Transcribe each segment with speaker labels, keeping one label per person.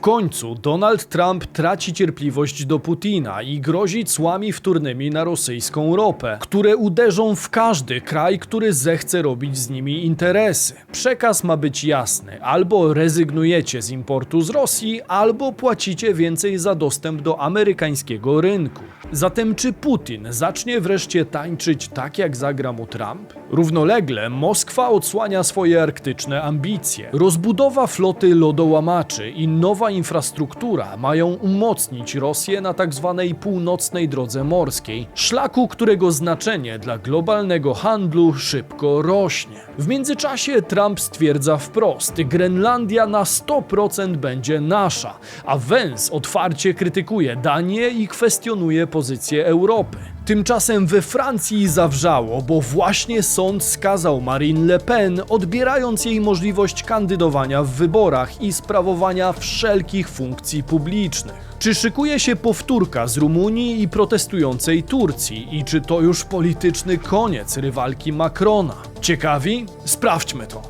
Speaker 1: końcu Donald Trump traci cierpliwość do Putina i grozi cłami wtórnymi na rosyjską ropę, które uderzą w każdy kraj, który zechce robić z nimi interesy. Przekaz ma być jasny: albo rezygnujecie z importu z Rosji, albo płacicie więcej za dostęp do amerykańskiego rynku. Zatem czy Putin zacznie wreszcie tańczyć tak, jak zagra mu Trump? Równolegle Moskwa odsłania swoje arktyczne ambicje. Rozbudowa floty lodołamaczy i nowa infrastruktura mają umocnić Rosję na tzw. północnej drodze morskiej, szlaku, którego znaczenie dla globalnego handlu szybko rośnie. W międzyczasie Trump stwierdza wprost: Grenlandia na 100% będzie nasza, a Vance otwarcie krytykuje Danię i kwestionuje pozycję Europy. Tymczasem we Francji zawrzało, bo właśnie sąd skazał Marine Le Pen, odbierając jej możliwość kandydowania w wyborach i sprawowania wszelkich funkcji publicznych. Czy szykuje się powtórka z Rumunii i protestującej Turcji? I czy to już polityczny koniec rywalki Macrona? Ciekawi? Sprawdźmy to.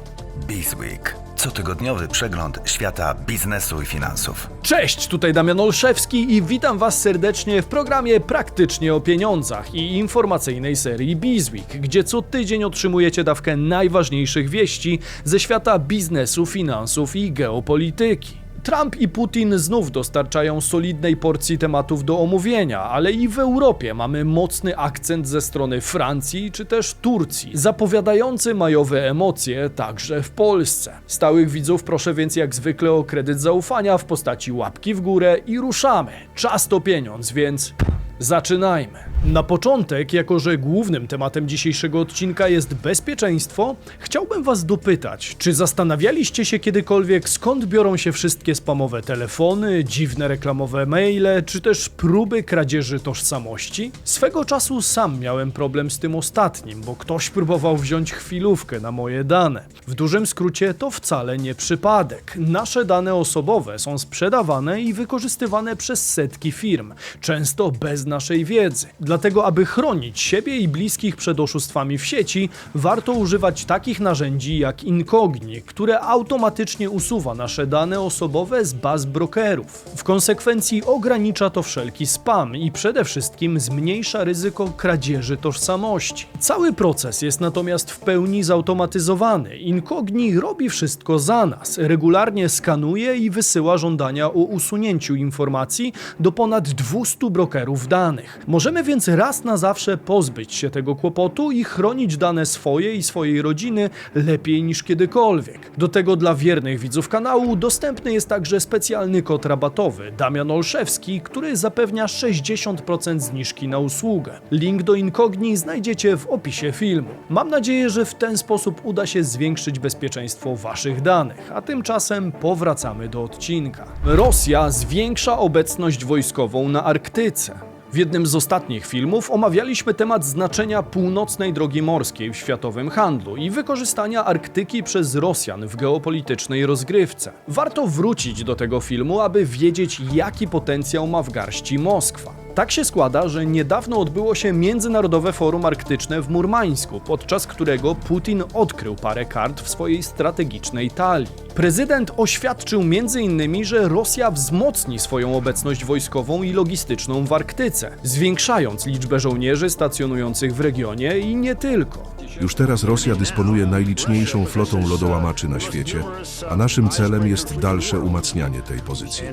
Speaker 2: Bizweek. Cotygodniowy przegląd świata biznesu i finansów.
Speaker 1: Cześć, tutaj Damian Olszewski i witam Was serdecznie w programie Praktycznie o pieniądzach i informacyjnej serii Bizweek, gdzie co tydzień otrzymujecie dawkę najważniejszych wieści ze świata biznesu, finansów i geopolityki. Trump i Putin znów dostarczają solidnej porcji tematów do omówienia, ale i w Europie mamy mocny akcent ze strony Francji czy też Turcji, zapowiadający majowe emocje także w Polsce. Stałych widzów proszę więc jak zwykle o kredyt zaufania w postaci łapki w górę i ruszamy. Czas to pieniądz, więc Zaczynajmy. Na początek, jako że głównym tematem dzisiejszego odcinka jest bezpieczeństwo, chciałbym Was dopytać, czy zastanawialiście się kiedykolwiek, skąd biorą się wszystkie spamowe telefony, dziwne reklamowe maile, czy też próby kradzieży tożsamości? Swego czasu sam miałem problem z tym ostatnim, bo ktoś próbował wziąć chwilówkę na moje dane. W dużym skrócie to wcale nie przypadek. Nasze dane osobowe są sprzedawane i wykorzystywane przez setki firm, często bez naszej wiedzy. Dlatego, aby chronić siebie i bliskich przed oszustwami w sieci, warto używać takich narzędzi jak Incogni, które automatycznie usuwa nasze dane osobowe z baz brokerów. W konsekwencji ogranicza to wszelki spam i przede wszystkim zmniejsza ryzyko kradzieży tożsamości. Cały proces jest natomiast w pełni zautomatyzowany. Incogni robi wszystko za nas. Regularnie skanuje i wysyła żądania o usunięciu informacji do ponad 200 brokerów danych. Możemy więc raz na zawsze pozbyć się tego kłopotu i chronić dane swoje i swojej rodziny lepiej niż kiedykolwiek. Do tego dla wiernych widzów kanału dostępny jest także specjalny kod rabatowy Damian Olszewski, który zapewnia 60% zniżki na usługę. Link do Incogni znajdziecie w opisie filmu. Mam nadzieję, że w ten sposób uda się zwiększyć bezpieczeństwo waszych danych, a tymczasem powracamy do odcinka. Rosja zwiększa obecność wojskową na Arktyce. W jednym z ostatnich filmów omawialiśmy temat znaczenia północnej drogi morskiej w światowym handlu i wykorzystania Arktyki przez Rosjan w geopolitycznej rozgrywce. Warto wrócić do tego filmu, aby wiedzieć, jaki potencjał ma w garści Moskwa. Tak się składa, że niedawno odbyło się Międzynarodowe Forum Arktyczne w Murmańsku, podczas którego Putin odkrył parę kart w swojej strategicznej talii. Prezydent oświadczył m.in., że Rosja wzmocni swoją obecność wojskową i logistyczną w Arktyce, zwiększając liczbę żołnierzy stacjonujących w regionie i nie tylko.
Speaker 3: Już teraz Rosja dysponuje najliczniejszą flotą lodołamaczy na świecie, a naszym celem jest dalsze umacnianie tej pozycji.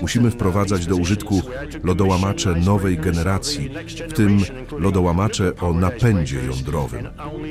Speaker 3: Musimy wprowadzać do użytku lodołamacze nowej generacji, w tym lodołamacze o napędzie jądrowym,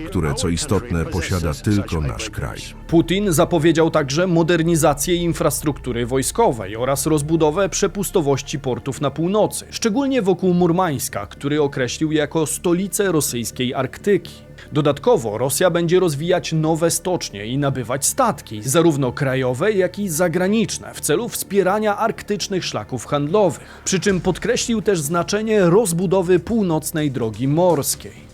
Speaker 3: które co istotne posiada tylko nasz kraj.
Speaker 1: Putin zapowiedział także modernizację infrastruktury wojskowej oraz rozbudowę przepustowości portów na północy, szczególnie wokół Murmańska, który określił jako stolicę rosyjskiej Arktyki. Dodatkowo Rosja będzie rozwijać nowe stocznie i nabywać statki, zarówno krajowe, jak i zagraniczne, w celu wspierania arktycznych szlaków handlowych. Przy czym podkreślił też znaczenie rozbudowy północnej drogi morskiej.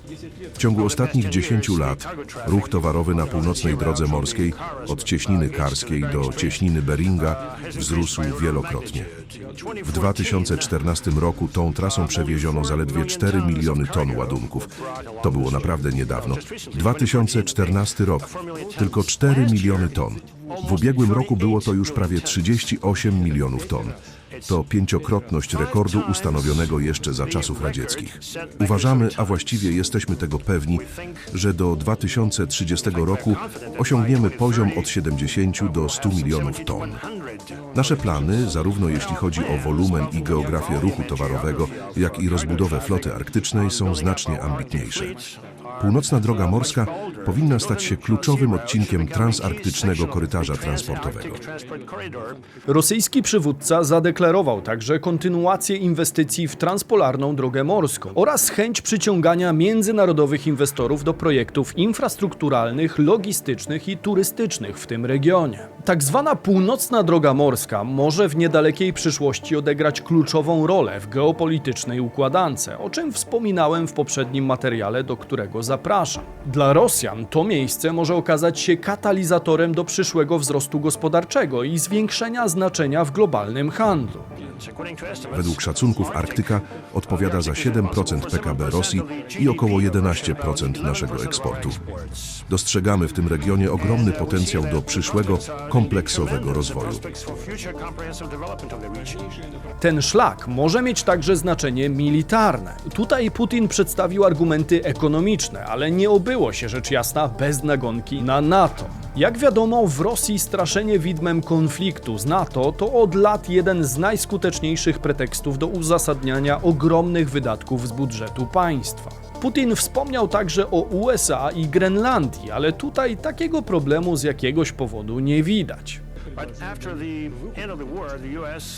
Speaker 3: W ciągu ostatnich 10 lat ruch towarowy na północnej drodze morskiej od cieśniny karskiej do cieśniny Beringa wzrósł wielokrotnie. W 2014 roku tą trasą przewieziono zaledwie 4 miliony ton ładunków. To było naprawdę niedawno. 2014 rok, tylko 4 miliony ton. W ubiegłym roku było to już prawie 38 milionów ton. To pięciokrotność rekordu ustanowionego jeszcze za czasów radzieckich. Uważamy, a właściwie jesteśmy tego pewni, że do 2030 roku osiągniemy poziom od 70 do 100 milionów ton. Nasze plany, zarówno jeśli chodzi o wolumen i geografię ruchu towarowego, jak i rozbudowę floty arktycznej, są znacznie ambitniejsze. Północna droga morska powinna stać się kluczowym odcinkiem transarktycznego korytarza transportowego.
Speaker 1: Rosyjski przywódca zadeklarował także kontynuację inwestycji w transpolarną drogę morską oraz chęć przyciągania międzynarodowych inwestorów do projektów infrastrukturalnych, logistycznych i turystycznych w tym regionie. Tak zwana północna droga morska może w niedalekiej przyszłości odegrać kluczową rolę w geopolitycznej układance, o czym wspominałem w poprzednim materiale, do którego zapraszam. Dla Rosjan to miejsce może okazać się katalizatorem do przyszłego wzrostu gospodarczego i zwiększenia znaczenia w globalnym handlu.
Speaker 3: Według szacunków Arktyka odpowiada za 7% PKB Rosji i około 11% naszego eksportu. Dostrzegamy w tym regionie ogromny potencjał do przyszłego kompleksowego rozwoju.
Speaker 1: Ten szlak może mieć także znaczenie militarne. Tutaj Putin przedstawił argumenty ekonomiczne, ale nie obyło się rzecz jasna bez nagonki na NATO. Jak wiadomo, w Rosji straszenie widmem konfliktu z NATO to od lat jeden z najskuteczniejszych pretekstów do uzasadniania ogromnych wydatków z budżetu państwa. Putin wspomniał także o USA i Grenlandii, ale tutaj takiego problemu z jakiegoś powodu nie widać.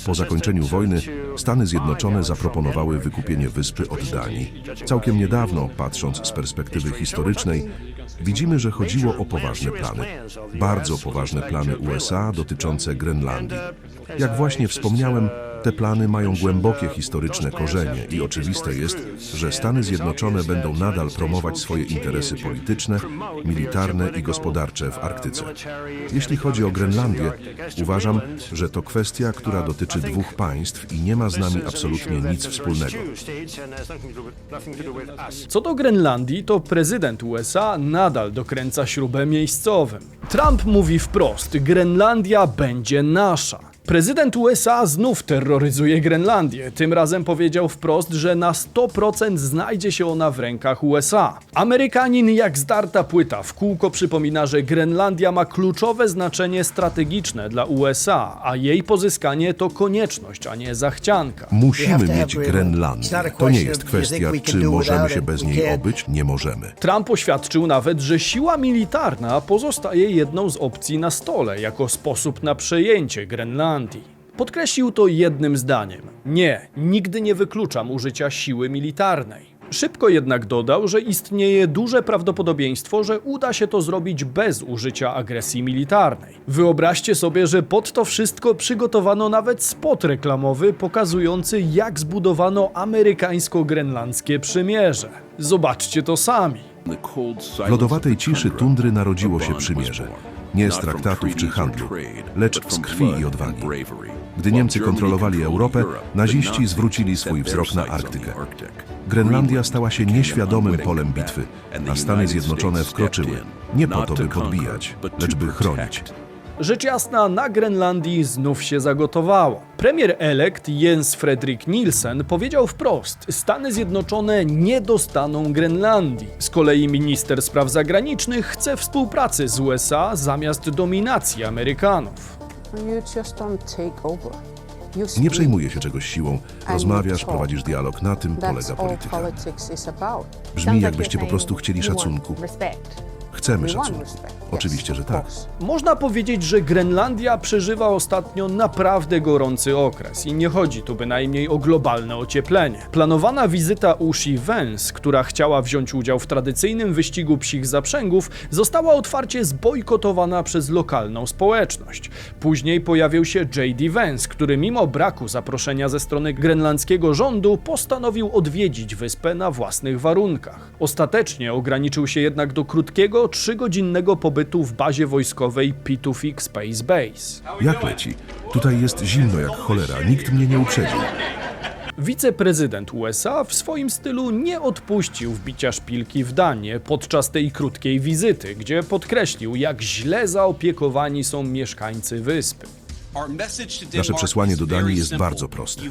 Speaker 3: Po zakończeniu wojny Stany Zjednoczone zaproponowały wykupienie wyspy od Danii. Całkiem niedawno, patrząc z perspektywy historycznej, widzimy, że chodziło o poważne plany. Bardzo poważne plany USA dotyczące Grenlandii. Jak właśnie wspomniałem, te plany mają głębokie historyczne korzenie i oczywiste jest, że Stany Zjednoczone będą nadal promować swoje interesy polityczne, militarne i gospodarcze w Arktyce. Jeśli chodzi o Grenlandię, uważam, że to kwestia, która dotyczy dwóch państw i nie ma z nami absolutnie nic wspólnego.
Speaker 1: Co do Grenlandii, to prezydent USA nadal dokręca śrubę miejscowym. Trump mówi wprost: Grenlandia będzie nasza. Prezydent USA znów terroryzuje Grenlandię. Tym razem powiedział wprost, że na 100% znajdzie się ona w rękach USA. Amerykanin jak zdarta płyta w kółko przypomina, że Grenlandia ma kluczowe znaczenie strategiczne dla USA, a jej pozyskanie to konieczność, a nie zachcianka.
Speaker 3: Musimy mieć Grenlandię. To nie jest kwestia, czy możemy się bez niej obyć. Nie możemy.
Speaker 1: Trump oświadczył nawet, że siła militarna pozostaje jedną z opcji na stole jako sposób na przejęcie Grenlandii. Podkreślił to jednym zdaniem: Nie, nigdy nie wykluczam użycia siły militarnej. Szybko jednak dodał, że istnieje duże prawdopodobieństwo, że uda się to zrobić bez użycia agresji militarnej. Wyobraźcie sobie, że pod to wszystko przygotowano nawet spot reklamowy pokazujący, jak zbudowano amerykańsko-grenlandzkie przymierze. Zobaczcie to sami.
Speaker 3: W lodowatej ciszy tundry narodziło się przymierze. Nie z traktatów czy handlu, lecz z krwi i odwagi. Gdy Niemcy kontrolowali Europę, naziści zwrócili swój wzrok na Arktykę. Grenlandia stała się nieświadomym polem bitwy, a Stany Zjednoczone wkroczyły. Nie po to, by podbijać, lecz by chronić.
Speaker 1: Rzecz jasna, na Grenlandii znów się zagotowało. Premier elekt Jens Fredrik Nielsen powiedział wprost: Stany Zjednoczone nie dostaną Grenlandii. Z kolei minister spraw zagranicznych chce współpracy z USA zamiast dominacji Amerykanów.
Speaker 3: Nie przejmuje się czegoś siłą. Rozmawiasz, prowadzisz dialog. Na tym polega polityka. Brzmi jakbyście po prostu chcieli szacunku. Chcemy szacunku. Oczywiście, że tak.
Speaker 4: course.
Speaker 1: Można powiedzieć, że Grenlandia przeżywa ostatnio naprawdę gorący okres i nie chodzi tu bynajmniej o globalne ocieplenie. Planowana wizyta Ushi Vance, która chciała wziąć udział w tradycyjnym wyścigu psich zaprzęgów, została otwarcie zbojkotowana przez lokalną społeczność. Później pojawił się J.D. Vance, który mimo braku zaproszenia ze strony grenlandzkiego rządu postanowił odwiedzić wyspę na własnych warunkach. Ostatecznie ograniczył się jednak do krótkiego, trzygodzinnego pobytu w bazie wojskowej Pitufik Space Base.
Speaker 3: Jak leci? Tutaj jest zimno jak cholera. Nikt mnie nie uprzedził.
Speaker 1: Wiceprezydent USA w swoim stylu nie odpuścił wbicia szpilki w Danię podczas tej krótkiej wizyty, gdzie podkreślił, jak źle zaopiekowani są mieszkańcy wyspy.
Speaker 3: Nasze przesłanie do Danii jest bardzo proste.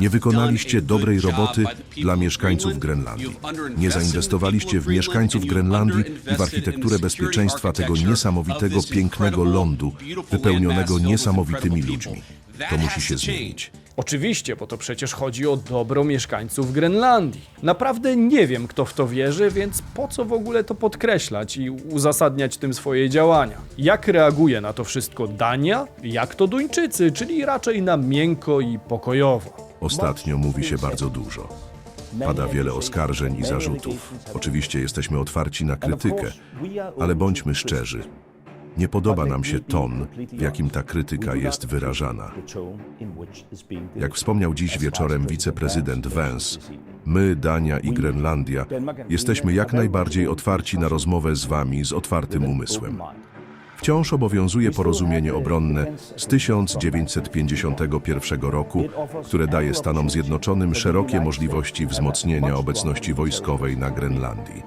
Speaker 3: Nie wykonaliście dobrej roboty dla mieszkańców Grenlandii. Nie zainwestowaliście w mieszkańców Grenlandii i w architekturę bezpieczeństwa tego niesamowitego, pięknego lądu, wypełnionego niesamowitymi ludźmi. To musi się zmienić.
Speaker 1: Oczywiście, bo to przecież chodzi o dobro mieszkańców Grenlandii. Naprawdę nie wiem, kto w to wierzy, więc po co w ogóle to podkreślać i uzasadniać tym swoje działania? Jak reaguje na to wszystko Dania? Jak to Duńczycy, czyli raczej na miękko i pokojowo?
Speaker 3: Ostatnio mówi się bardzo dużo. Pada wiele oskarżeń i zarzutów. Oczywiście jesteśmy otwarci na krytykę, ale bądźmy szczerzy. Nie podoba nam się ton, w jakim ta krytyka jest wyrażana. Jak wspomniał dziś wieczorem wiceprezydent Vance, my, Dania i Grenlandia, jesteśmy jak najbardziej otwarci na rozmowę z wami z otwartym umysłem. Wciąż obowiązuje porozumienie obronne z 1951 roku, które daje Stanom Zjednoczonym szerokie możliwości wzmocnienia obecności wojskowej na Grenlandii.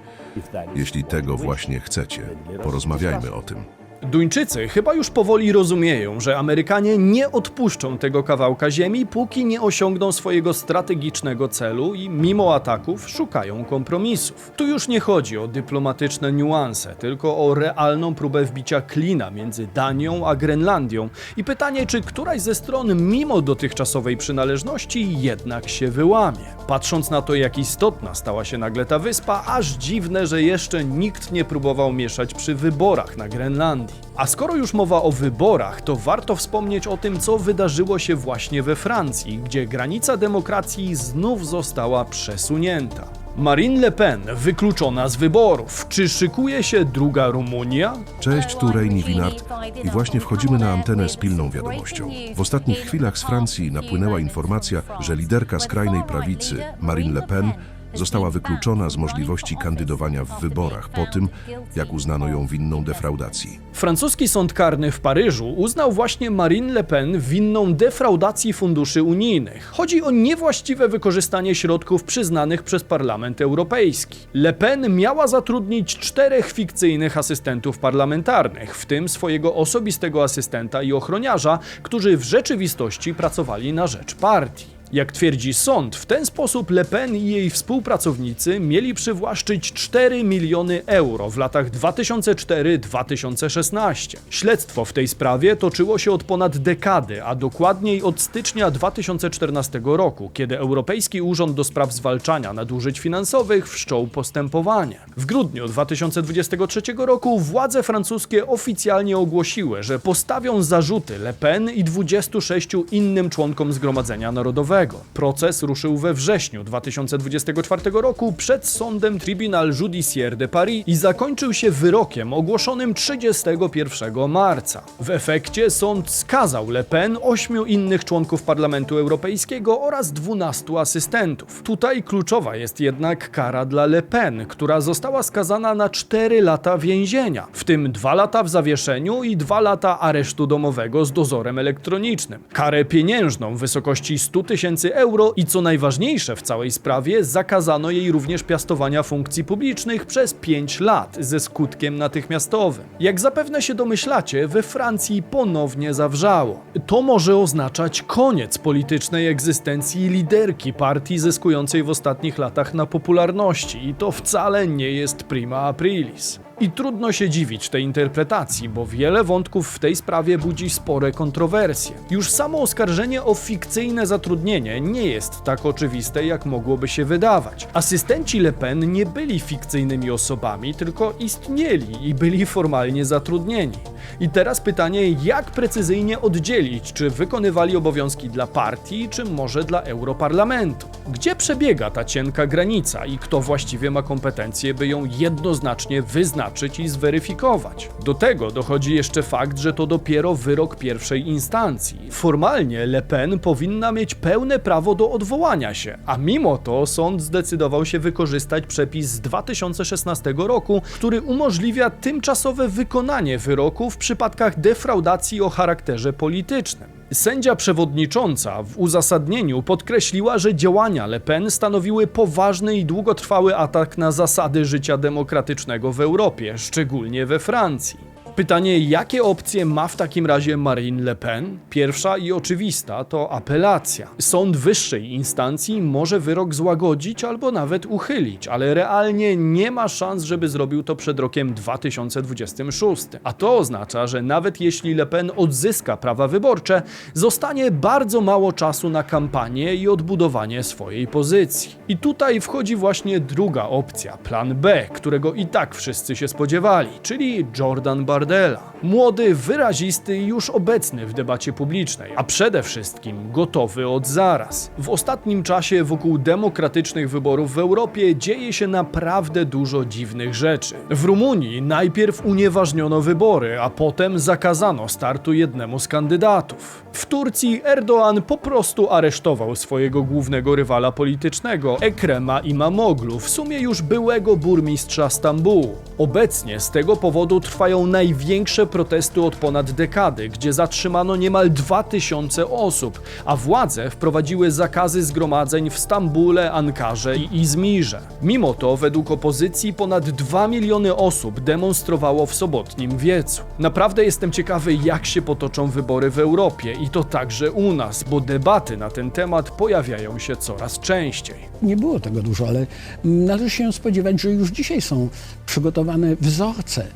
Speaker 3: Jeśli tego właśnie chcecie, porozmawiajmy o tym.
Speaker 1: Duńczycy chyba już powoli rozumieją, że Amerykanie nie odpuszczą tego kawałka ziemi, póki nie osiągną swojego strategicznego celu i mimo ataków szukają kompromisów. Tu już nie chodzi o dyplomatyczne niuanse, tylko o realną próbę wbicia klina między Danią a Grenlandią i pytanie, czy któraś ze stron mimo dotychczasowej przynależności jednak się wyłamie. Patrząc na to, jak istotna stała się nagle ta wyspa, aż dziwne, że jeszcze nikt nie próbował mieszać przy wyborach na Grenlandii. A skoro już mowa o wyborach, to warto wspomnieć o tym, co wydarzyło się właśnie we Francji, gdzie granica demokracji znów została przesunięta. Marine Le Pen wykluczona z wyborów. Czy szykuje się druga Rumunia?
Speaker 3: Cześć, tu Reini Winard i właśnie wchodzimy na antenę z pilną wiadomością. W ostatnich chwilach z Francji napłynęła informacja, że liderka skrajnej prawicy, Marine Le Pen, została wykluczona z możliwości kandydowania w wyborach po tym, jak uznano ją winną defraudacji.
Speaker 1: Francuski sąd karny w Paryżu uznał właśnie Marine Le Pen winną defraudacji funduszy unijnych. Chodzi o niewłaściwe wykorzystanie środków przyznanych przez Parlament Europejski. Le Pen miała zatrudnić czterech fikcyjnych asystentów parlamentarnych, w tym swojego osobistego asystenta i ochroniarza, którzy w rzeczywistości pracowali na rzecz partii. Jak twierdzi sąd, w ten sposób Le Pen i jej współpracownicy mieli przywłaszczyć 4 miliony euro w latach 2004-2016. Śledztwo w tej sprawie toczyło się od ponad dekady, a dokładniej od stycznia 2014 roku, kiedy Europejski Urząd do Spraw Zwalczania Nadużyć Finansowych wszczął postępowanie. W grudniu 2023 roku władze francuskie oficjalnie ogłosiły, że postawią zarzuty Le Pen i 26 innym członkom Zgromadzenia Narodowego. Proces ruszył we wrześniu 2024 roku przed sądem Tribunal Judiciaire de Paris i zakończył się wyrokiem ogłoszonym 31 marca. W efekcie sąd skazał Le Pen, ośmiu innych członków Parlamentu Europejskiego oraz 12 asystentów. Tutaj kluczowa jest jednak kara dla Le Pen, która została skazana na 4 lata więzienia, w tym 2 lata w zawieszeniu i 2 lata aresztu domowego z dozorem elektronicznym. Karę pieniężną w wysokości 100 tysięcy euro i co najważniejsze w całej sprawie, zakazano jej również piastowania funkcji publicznych przez 5 lat ze skutkiem natychmiastowym. Jak zapewne się domyślacie, we Francji ponownie zawrzało. To może oznaczać koniec politycznej egzystencji liderki partii zyskującej w ostatnich latach na popularności i to wcale nie jest prima aprilis. I trudno się dziwić tej interpretacji, bo wiele wątków w tej sprawie budzi spore kontrowersje. Już samo oskarżenie o fikcyjne zatrudnienie nie jest tak oczywiste, jak mogłoby się wydawać. Asystenci Le Pen nie byli fikcyjnymi osobami, tylko istnieli i byli formalnie zatrudnieni. I teraz pytanie, jak precyzyjnie oddzielić, czy wykonywali obowiązki dla partii, czy może dla Europarlamentu? Gdzie przebiega ta cienka granica i kto właściwie ma kompetencje, by ją jednoznacznie wyznaczyć i zweryfikować? Do tego dochodzi jeszcze fakt, że to dopiero wyrok pierwszej instancji. Formalnie Le Pen powinna mieć pełne prawo do odwołania się, a mimo to sąd zdecydował się wykorzystać przepis z 2016 roku, który umożliwia tymczasowe wykonanie wyroku w przypadkach defraudacji o charakterze politycznym. Sędzia przewodnicząca w uzasadnieniu podkreśliła, że działania Le Pen stanowiły poważny i długotrwały atak na zasady życia demokratycznego w Europie, szczególnie we Francji. Pytanie, jakie opcje ma w takim razie Marine Le Pen? Pierwsza i oczywista to apelacja. Sąd wyższej instancji może wyrok złagodzić albo nawet uchylić, ale realnie nie ma szans, żeby zrobił to przed rokiem 2026. A to oznacza, że nawet jeśli Le Pen odzyska prawa wyborcze, zostanie bardzo mało czasu na kampanię i odbudowanie swojej pozycji. I tutaj wchodzi właśnie druga opcja, plan B, którego i tak wszyscy się spodziewali, czyli Jordan dela. Młody, wyrazisty i już obecny w debacie publicznej, a przede wszystkim gotowy od zaraz. W ostatnim czasie wokół demokratycznych wyborów w Europie dzieje się naprawdę dużo dziwnych rzeczy. W Rumunii najpierw unieważniono wybory, a potem zakazano startu jednemu z kandydatów. W Turcji Erdoğan po prostu aresztował swojego głównego rywala politycznego, Ekrema Imamoglu, w sumie już byłego burmistrza Stambułu. Obecnie z tego powodu trwają największe protesty od ponad dekady, gdzie zatrzymano niemal 2000 osób, a władze wprowadziły zakazy zgromadzeń w Stambule, Ankarze i Izmirze. Mimo to, według opozycji, ponad 2 miliony osób demonstrowało w sobotnim wiecu. Naprawdę jestem ciekawy, jak się potoczą wybory w Europie i to także u nas, bo debaty na ten temat pojawiają się coraz częściej.
Speaker 5: Nie było tego dużo, ale należy się spodziewać, że już dzisiaj są przygotowane wzorce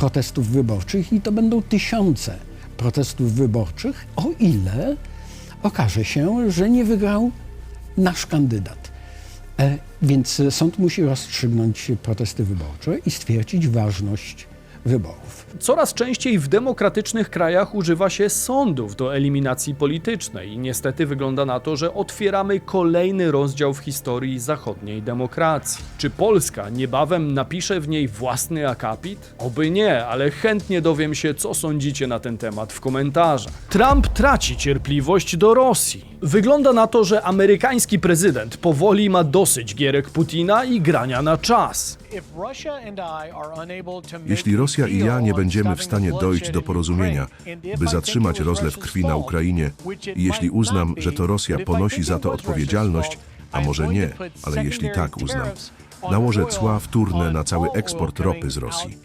Speaker 5: protestów wyborczych i to będą tysiące protestów wyborczych, o ile okaże się, że nie wygrał nasz kandydat. E, Więc sąd musi rozstrzygnąć protesty wyborcze i stwierdzić ważność wyborów.
Speaker 1: Coraz częściej w demokratycznych krajach używa się sądów do eliminacji politycznej i niestety wygląda na to, że otwieramy kolejny rozdział w historii zachodniej demokracji. Czy Polska niebawem napisze w niej własny akapit? Oby nie, ale chętnie dowiem się, co sądzicie na ten temat w komentarzach. Trump traci cierpliwość do Rosji. Wygląda na to, że amerykański prezydent powoli ma dosyć gierek Putina i grania na czas.
Speaker 3: Jeśli Rosja i ja nie będziemy w stanie dojść do porozumienia, by zatrzymać rozlew krwi na Ukrainie, i jeśli uznam, że to Rosja ponosi za to odpowiedzialność, a może nie, ale jeśli tak uznam, nałożę cła wtórne na cały eksport ropy z Rosji.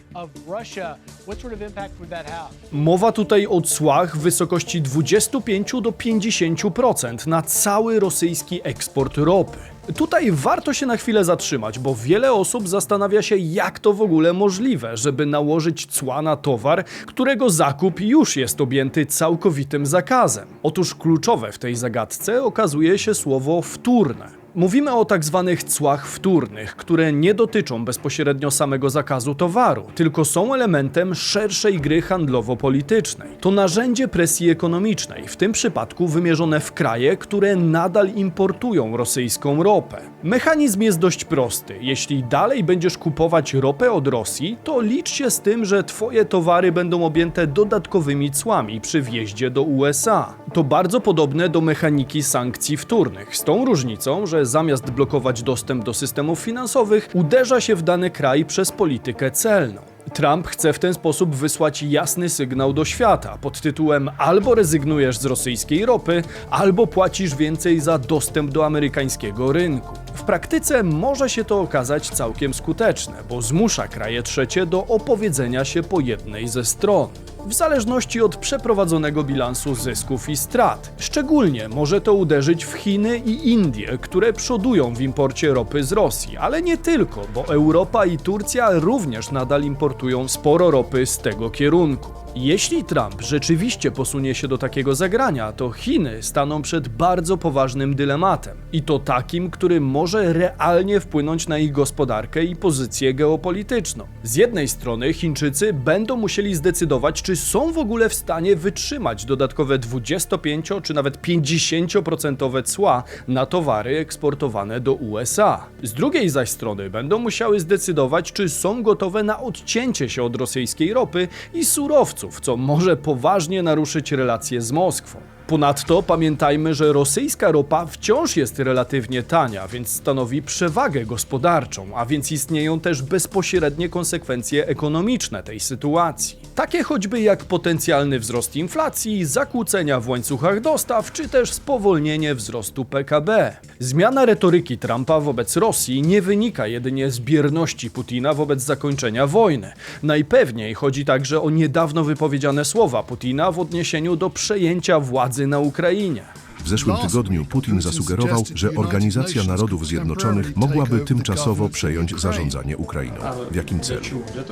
Speaker 1: Mowa tutaj o cłach w wysokości 25 do 50% na cały rosyjski eksport ropy. Tutaj warto się na chwilę zatrzymać, bo wiele osób zastanawia się, jak to w ogóle możliwe, żeby nałożyć cła na towar, którego zakup już jest objęty całkowitym zakazem. Otóż kluczowe w tej zagadce okazuje się słowo wtórne. Mówimy o tak zwanych cłach wtórnych, które nie dotyczą bezpośrednio samego zakazu towaru, tylko są elementem szerszej gry handlowo-politycznej. To narzędzie presji ekonomicznej, w tym przypadku wymierzone w kraje, które nadal importują rosyjską ropę. Mechanizm jest dość prosty. Jeśli dalej będziesz kupować ropę od Rosji, to licz się z tym, że twoje towary będą objęte dodatkowymi cłami przy wjeździe do USA. To bardzo podobne do mechaniki sankcji wtórnych, z tą różnicą, że zamiast blokować dostęp do systemów finansowych, uderza się w dany kraj przez politykę celną. Trump chce w ten sposób wysłać jasny sygnał do świata pod tytułem albo rezygnujesz z rosyjskiej ropy, albo płacisz więcej za dostęp do amerykańskiego rynku. W praktyce może się to okazać całkiem skuteczne, bo zmusza kraje trzecie do opowiedzenia się po jednej ze stron. W zależności od przeprowadzonego bilansu zysków i strat. Szczególnie może to uderzyć w Chiny i Indie, które przodują w imporcie ropy z Rosji, ale nie tylko, bo Europa i Turcja również nadal importują sporo ropy z tego kierunku. Jeśli Trump rzeczywiście posunie się do takiego zagrania, to Chiny staną przed bardzo poważnym dylematem. I to takim, który może realnie wpłynąć na ich gospodarkę i pozycję geopolityczną. Z jednej strony Chińczycy będą musieli zdecydować, czy są w ogóle w stanie wytrzymać dodatkowe 25 czy nawet 50% cła na towary eksportowane do USA. Z drugiej zaś strony będą musiały zdecydować, czy są gotowe na odcięcie się od rosyjskiej ropy i surowców co może poważnie naruszyć relacje z Moskwą. Ponadto pamiętajmy, że rosyjska ropa wciąż jest relatywnie tania, więc stanowi przewagę gospodarczą, a więc istnieją też bezpośrednie konsekwencje ekonomiczne tej sytuacji. Takie choćby jak potencjalny wzrost inflacji, zakłócenia w łańcuchach dostaw, czy też spowolnienie wzrostu PKB. Zmiana retoryki Trumpa wobec Rosji nie wynika jedynie z bierności Putina wobec zakończenia wojny. Najpewniej chodzi także o niedawno wypowiedziane słowa Putina w odniesieniu do przejęcia władzy na Ukrainie.
Speaker 3: W zeszłym tygodniu Putin zasugerował, że Organizacja Narodów Zjednoczonych mogłaby tymczasowo przejąć zarządzanie Ukrainą. W jakim celu?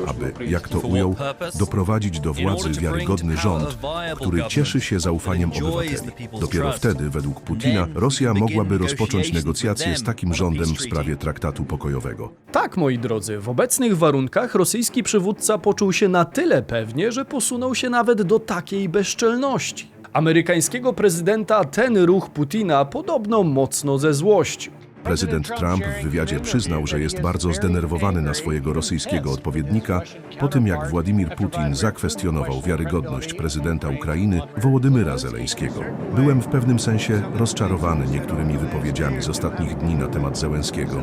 Speaker 3: Aby, jak to ujął, doprowadzić do władzy wiarygodny rząd, który cieszy się zaufaniem obywateli. Dopiero wtedy, według Putina, Rosja mogłaby rozpocząć negocjacje z takim rządem w sprawie traktatu pokojowego.
Speaker 1: Tak, moi drodzy, w obecnych warunkach rosyjski przywódca poczuł się na tyle pewnie, że posunął się nawet do takiej bezczelności. Amerykańskiego prezydenta ten ruch Putina podobno mocno zezłościł.
Speaker 3: Prezydent Trump w wywiadzie przyznał, że jest bardzo zdenerwowany na swojego rosyjskiego odpowiednika po tym, jak Władimir Putin zakwestionował wiarygodność prezydenta Ukrainy Wołodymyra Zeleńskiego. Byłem w pewnym sensie rozczarowany niektórymi wypowiedziami z ostatnich dni na temat Zełenskiego.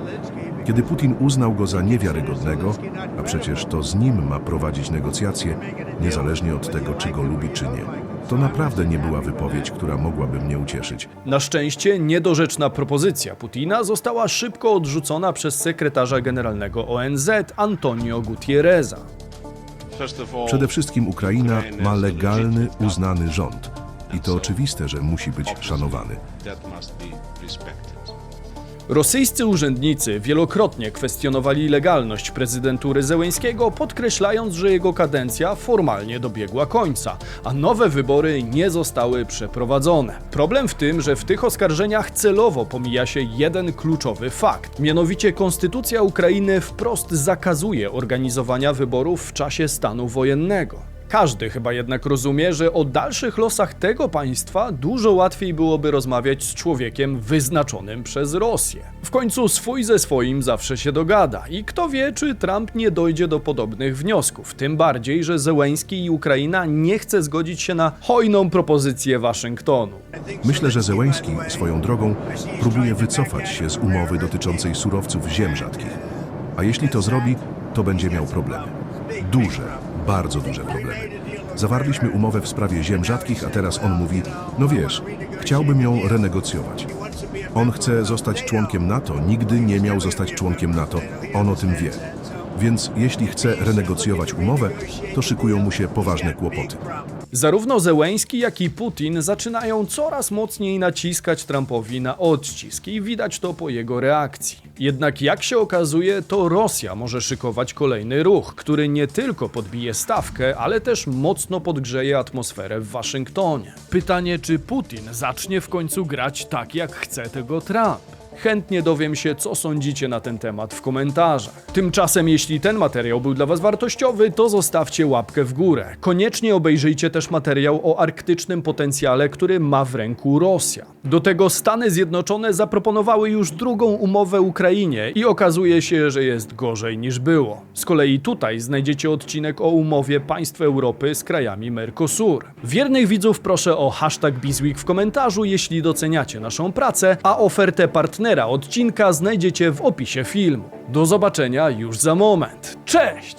Speaker 3: Kiedy Putin uznał go za niewiarygodnego, a przecież to z nim ma prowadzić negocjacje, niezależnie od tego, czy go lubi, czy nie. To naprawdę nie była wypowiedź, która mogłaby mnie ucieszyć.
Speaker 1: Na szczęście niedorzeczna propozycja Putina została szybko odrzucona przez sekretarza generalnego ONZ Antonio Gutierreza.
Speaker 3: Przede wszystkim Ukraina ma legalny, uznany rząd. I to oczywiste, że musi być szanowany.
Speaker 1: Rosyjscy urzędnicy wielokrotnie kwestionowali legalność prezydentury Zełeńskiego, podkreślając, że jego kadencja formalnie dobiegła końca, a nowe wybory nie zostały przeprowadzone. Problem w tym, że w tych oskarżeniach celowo pomija się jeden kluczowy fakt. Mianowicie konstytucja Ukrainy wprost zakazuje organizowania wyborów w czasie stanu wojennego. Każdy chyba jednak rozumie, że o dalszych losach tego państwa dużo łatwiej byłoby rozmawiać z człowiekiem wyznaczonym przez Rosję. W końcu swój ze swoim zawsze się dogada i kto wie, czy Trump nie dojdzie do podobnych wniosków. Tym bardziej, że Zełeński i Ukraina nie chce zgodzić się na hojną propozycję Waszyngtonu.
Speaker 3: Myślę, że Zełeński swoją drogą próbuje wycofać się z umowy dotyczącej surowców ziem rzadkich. A jeśli to zrobi, to będzie miał problemy. Duże, bardzo duże problemy. Zawarliśmy umowę w sprawie ziem rzadkich, a teraz on mówi: No wiesz, chciałbym ją renegocjować. On chce zostać członkiem NATO, nigdy nie miał zostać członkiem NATO, on o tym wie. Więc jeśli chce renegocjować umowę, to szykują mu się poważne kłopoty.
Speaker 1: Zarówno Zełeński, jak i Putin zaczynają coraz mocniej naciskać Trumpowi na odcisk i widać to po jego reakcji. Jednak jak się okazuje, to Rosja może szykować kolejny ruch, który nie tylko podbije stawkę, ale też mocno podgrzeje atmosferę w Waszyngtonie. Pytanie, czy Putin zacznie w końcu grać tak, jak chce tego Trump? Chętnie dowiem się, co sądzicie na ten temat w komentarzach. Tymczasem, jeśli ten materiał był dla Was wartościowy, to zostawcie łapkę w górę. Koniecznie obejrzyjcie też materiał o arktycznym potencjale, który ma w ręku Rosja. Do tego Stany Zjednoczone zaproponowały już drugą umowę Ukrainie i okazuje się, że jest gorzej niż było. Z kolei tutaj znajdziecie odcinek o umowie państw Europy z krajami Mercosur. Wiernych widzów proszę o hashtag Bizweek w komentarzu, jeśli doceniacie naszą pracę, a ofertę partnera odcinka znajdziecie w opisie filmu. Do zobaczenia już za moment. Cześć!